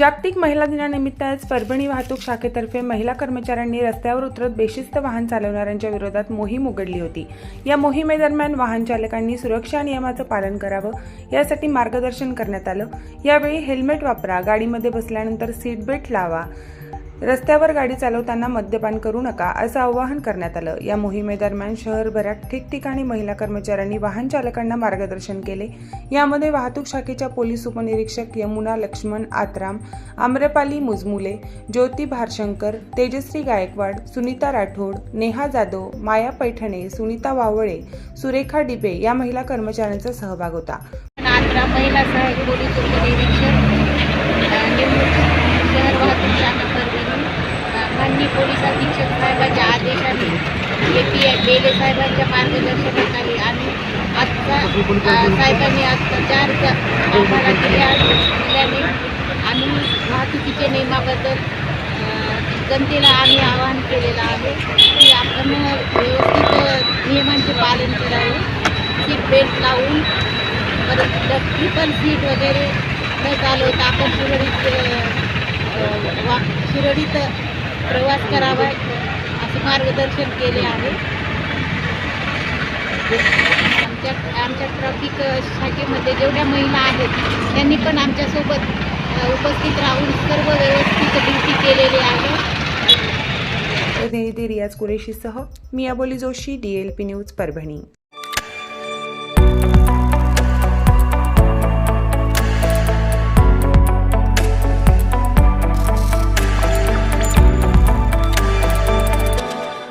जागतिक महिला दिनानिमित्त आज परभणी वाहतूक शाखेतर्फे महिला कर्मचाऱ्यांनी रस्त्यावर उतरत बेशिस्त वाहन चालवणाऱ्यांच्या विरोधात मोहीम उघडली होती. या मोहिमेदरम्यान वाहन चालकांनी सुरक्षा नियमाचं पालन करावं यासाठी मार्गदर्शन करण्यात आलं. यावेळी हेल्मेट वापरा गाडीमध्ये बसल्यानंतर सीट बेल्ट लावा रस्त्यावर गाडी चालवताना मद्यपान करू नका असं आवाहन करण्यात आलं. या मोहिमेदरम्यान शहरभरात ठिकठिकाणी महिला कर्मचाऱ्यांनी वाहन चालकांना मार्गदर्शन केले. यामध्ये वाहतूक शाखेच्या पोलीस उपनिरीक्षक यमुना लक्ष्मण आत्राम आम्रपाली मुजमुले ज्योती भारशंकर तेजश्री गायकवाड सुनीता राठोड नेहा जाधव माया पैठणे सुनीता वावळे सुरेखा डिबे या महिला कर्मचाऱ्यांचा सहभाग होता. नात्रा महिला पोलीस अधीक्षक साहेबांच्या आदेशाने ए पी आय बेले साहेबांच्या मार्गदर्शनाखाली आम्ही आत्ता साहेबांनी आत्ता चार आम्हाला दिल्या दिल्याने आम्ही वाहतुकीच्या नियमाबद्दल जनतेला आम्ही आवाहन केलेलं आहे की आपण व्यवस्थित नियमांचे पालन करावे. सीट बेल्ट लावून परत ट्रिपल सीट वगैरे न चालवता आपण सुरळीत वा सुरळीत प्रवास करावा असं मार्गदर्शन केले आहे. आमच्या आमच्या ट्रॅफिक शाखेमध्ये जेवढ्या महिला आहेत त्यांनी पण आमच्यासोबत उपस्थित राहून सर्व व्यवस्थित ड्युटी केलेली आहे. प्रतिनिधी रियाज कुरेशीसह मी अबोली जोशी पी न्यूज परभणी.